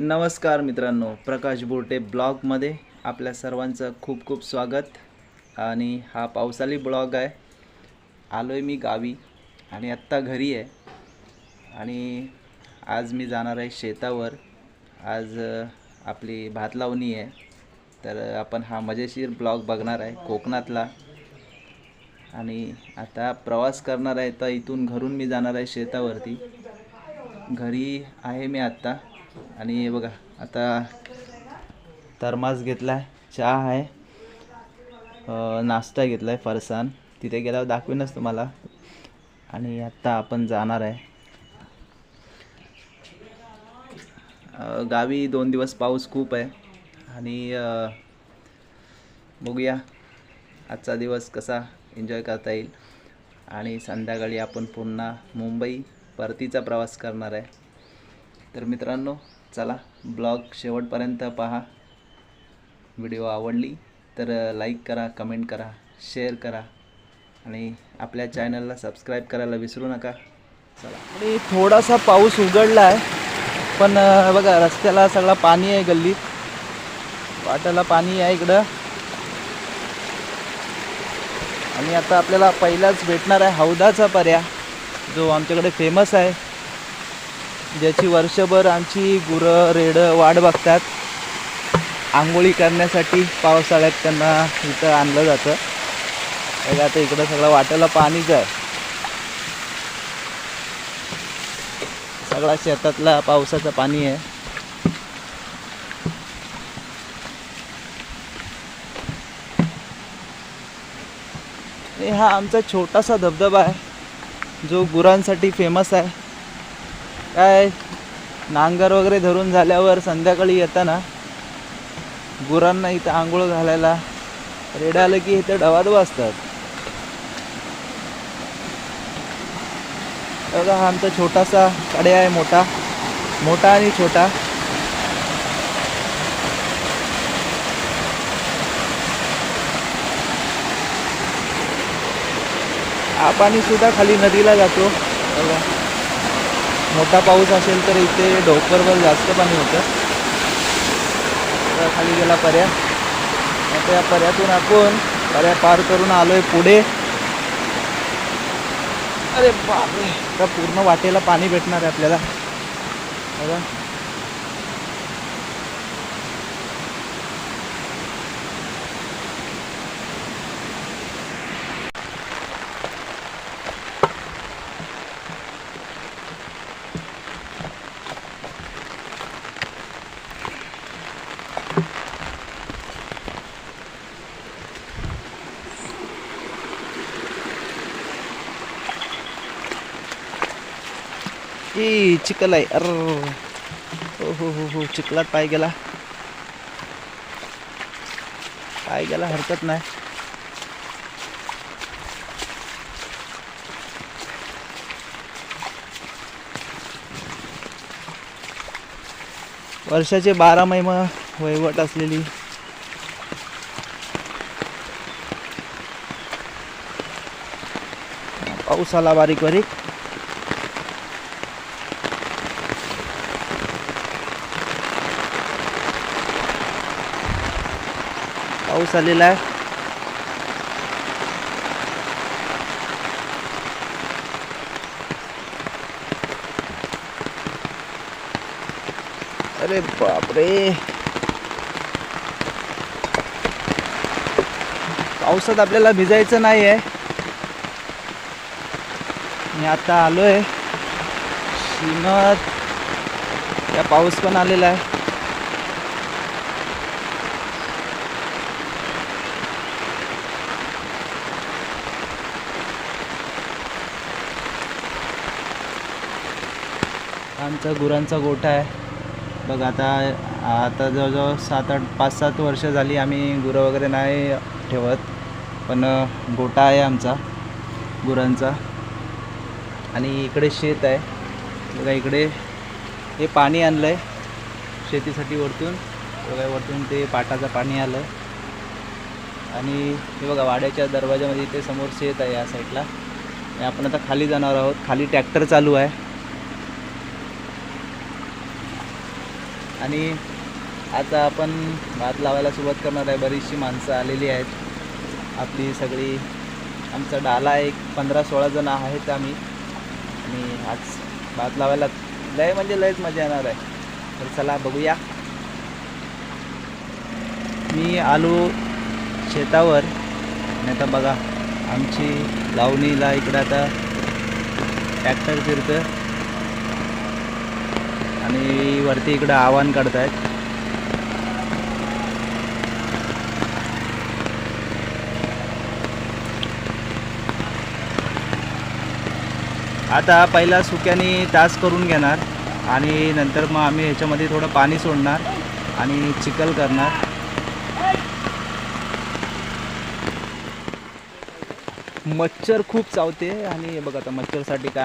नमस्कार मित्रांनो प्रकाश बोर्टे ब्लॉगमध्ये आपल्या सर्वांचं खूप खूप स्वागत. आणि हा पावसाळी ब्लॉग आहे. आलो आहे मी गावी आणि आत्ता घरी आहे. आणि आज मी जाणार आहे शेतावर. आज आपली भात लावणी आहे. तर आपण हा मजेशीर ब्लॉग बघणार आहे कोकणातला. आणि आता प्रवास करणार आहे तर इथून घरून मी जाणार आहे शेतावरती. घरी आहे मी आत्ता. आणि बघा आता थर्मास घेतला आहे चहा आहे. नाश्ता घेतला आहे फरसान. तिथे गेल्यावर दाखवेनच तुम्हाला. आणि आत्ता आपण जाणार आहे. गावी दोन दिवस पाऊस खूप आहे. आणि बघूया आजचा दिवस कसा एन्जॉय करता येईल. आणि संध्याकाळी आपण पुन्हा मुंबई परतीचा प्रवास करणार आहे. तर मित्रांनो चला ब्लॉग शेवटपर्यंत पहा. व्हिडिओ आवडली तर लाईक करा कमेंट करा शेअर करा आणि आपल्या चॅनलला सबस्क्राईब करायला विसरू नका. चला. आणि थोडासा पाऊस उघडला आहे पण बघा रस्त्याला सगळा पाणी आहे गल्लीत. वाटाला पाणी आहे इकडं. आणि आता आपल्याला पहिलाच भेटणार आहे हौदाचा पर्या जो आमच्याकडे फेमस आहे. ज्याची वर्षभर आमची गुरं रेडं वाट बघतात. आंघोळी करण्यासाठी पावसाळ्यात त्यांना इथं आणलं जातं. बघा आता इकडं सगळं वाट्याला पाणीच आहे. सगळा शेतातला पावसाचं पाणी आहे. हा आमचा छोटासा धबधबा आहे. जो गुरांसाठी फेमस आहे. काय नांगर वगैरे धरून झाल्यावर संध्याकाळी येताना गुरांना इथं आंघोळ घालायला रेड आलं की इथं डबाद वाजतात बघा हा आमचा छोटासा कडे आहे मोठा मोठा आणि छोटा. हा पाणी सुद्धा खाली नदीला जातो. बघा. मोठा पाऊस असेल तर इथे डोकरवर जास्त पाणी होतं. खाली गेला पर्या आता या पर्यातून आपण पर्या पार करून आलोय पुढे. अरे बापरे आता पूर्ण वाटेला पाणी भेटणार आहे आपल्याला. बघा. ई चिखल आहे अर. हो हो हो हो चिखलात पाय गेला. पाय गेला हरकत नाही. वर्षाचे बारा महिमा वहिवट असलेली. पाऊस आला बारीक बारीक चाललेला आहे. अरे बापरे. पावसात आपल्याला भिजायचं नाही आहे. मी आता आलोय श्रीमत त्या पाऊस पण आलेला आहे. आमचा गुरांचा गोठा आहे. बघ आता आता जवळजवळ सात आठ पाच सात वर्ष झाली आम्ही गुरं वगैरे नाही ठेवत पण गोठा आहे आमचा गुरांचा. आणि इकडे शेत आहे. बघा इकडे हे पाणी आणलं आहे शेतीसाठी वरतून. बघा वरतून ते पाटाचं पाणी आलं आणि हे बघा वाड्याच्या दरवाजामध्ये इथे समोर शेत आहे या साईडला. आपण आता खाली जाणार आहोत. खाली ट्रॅक्टर चालू आहे. आणि आता आपण भात लावायला सुरुवात करणार आहे. बरीचशी माणसं आलेली आहेत. आपली सगळी आमचा डाला एक पंधरा सोळा जण आहेत आम्ही. आणि आज भात लावायला लय म्हणजे लयच मजा येणार आहे. तर चला बघूया. मी आलो शेतावर. आणि आता बघा आमची लावणीला इकडं आता ट्रॅक्टर फिरतं आणि वरती इकडं आव्हान करतायत आता पहिला सुक्याने तास करून घेणार आणि नंतर मग आम्ही ह्याच्यामध्ये थोडं पाणी सोडणार आणि चिखल करणार. मच्छर खूप चावते आणि हे आता मच्छरसाठी काय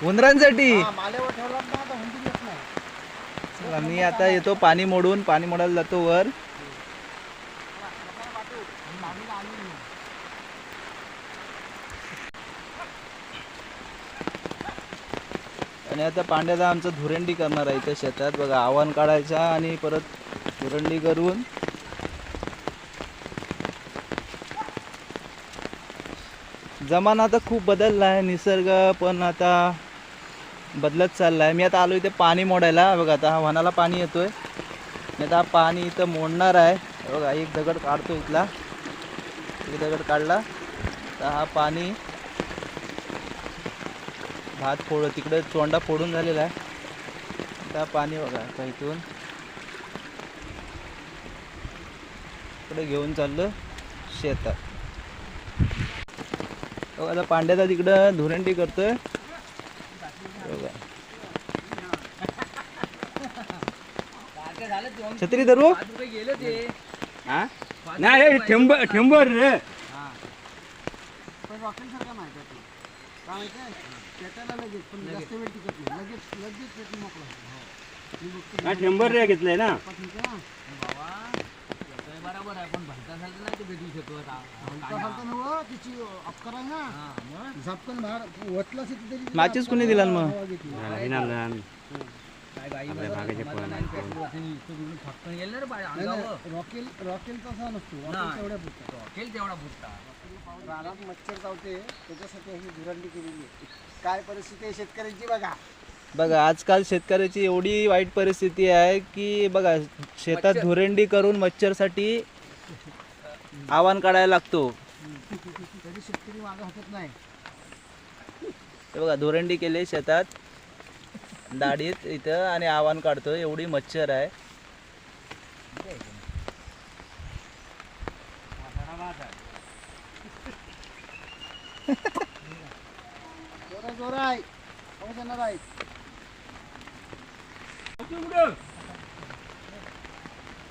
उंदरांसाठी. हा, माल्यावर ठेवला ना आता हुंदीर येत नाही. चला, मी आता येतो पाणी मोडून पाणी मोडायला जातो वर. आणि आता पांड्याला आमचं धुरंडी करणार आहे इथं शेतात. बघा आव्हान काढायचा आणि परत धुरंडी करून. जमाना आता खूप बदलला आहे निसर्ग पण आता बदलत चालला आहे मी आता आलो इथे पाणी मोडायला. बघा आता हा वनाला पाणी येतोय. मी आता हा पाणी इथं मोडणार आहे. बघा एक दगड काढतो इथला. एक दगड काढला. तर हा पाणी भात फोड तिकडे चोंडा फोडून झालेला आहे. आता हा पाणी बघा आता इथून. इकडे घेऊन चाललो शेतात. बघा आता पांड्याचा तिकडं धुरंडी करतोय बघा. छत्री धरू? हा? नाही हे ठेंब ठेंबर रे. हो. हा ठेंबर रे घेतलंय ना. ना. बरोबर आहे पण भलत्यासारखं नाही ते भेटू शकत. हलका हलका नव्ह तिची आहे ना. झपकन तरी कोणी दिला मग? आपल्या भागाचे पण फटकन गेलं रे बाय नाही, अंगावर नाही, रॉकेल रॉकेल तसा नसतो. रॉकेल नाही. तेवढ्या पुरता. खेळ तेवढा बुटता रानात मच्छर चावते त्याच्यासाठी ही धुरंडी केलेली आहे. काय परिस्थिती आहे शेतकऱ्यांची बघा. बघा आजकाल शेतकऱ्याची एवढी वाईट परिस्थिती आहे की बघा शेतात धुरंडी करून मच्छरसाठी आव्हान काढायला लागतो. तरी शेतकरी मागं हटत नाही. हे बघा धुरंडी केली शेतात. दाढीत इथं आणि आव्हान काढतो एवढी मच्छर आहे.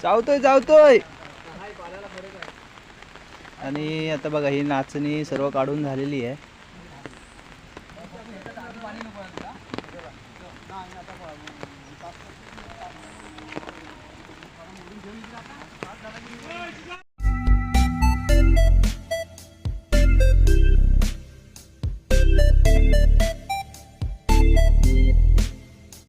चावतोय चावतोय आणि आता बघा ही नाचणी सर्व काढून झालेली आहे. না